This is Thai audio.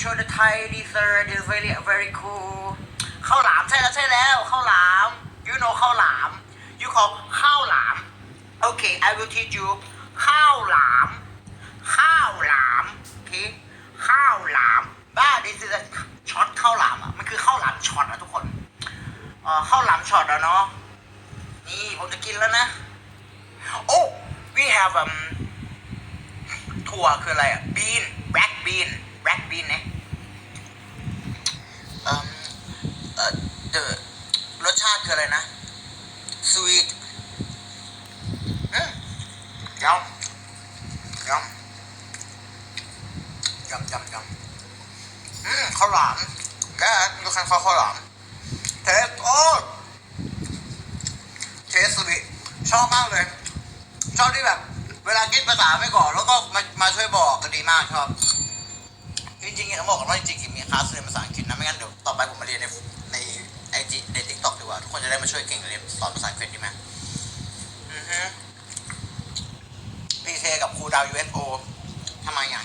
show the Thai dessert is very very cool ข้าวหลามใช่แล้วใช่แล้วข้าวหลาม you know ข้าวหลาม you call ข้าวหลาม okay I will teach you ข้าวหลาม ข้าวหลามโอเคข้าวหลามบ้า this is a ช็อตข้าวหลามอะมันคือข้าวหลามช็อตอะทุกคนเอ่อข้าวหลามช็อตอะเนาะนี่ผมจะกินแล้วนะโอ้ we have um ถั่วคืออะไรอะ bean black bean เนี่ย เอ่อเอ่อ the รสชาติคืออะไรนะ sweet อืมยำยำยำยำยำอืมข้าวหลามแกดูคันข้าวข้าวหลามเทสโอ้เทสสุดชอบมากเลย ชอบที่แบบ เวลาคิดภาษาไม่ก่อน แล้วก็มามาช่วยบอกก็ดีมากชอบ จริงๆต้องบอกกันว่าจริงๆมีคลาสเรียนภาษาอังกฤษนะไม่งั้นเดี๋ยว จะได้มาช่วยเก่งเรียนสอนภาษาอังกฤษดีไหมอือฮึพีเคกับครูดาว USO ทำไมอะ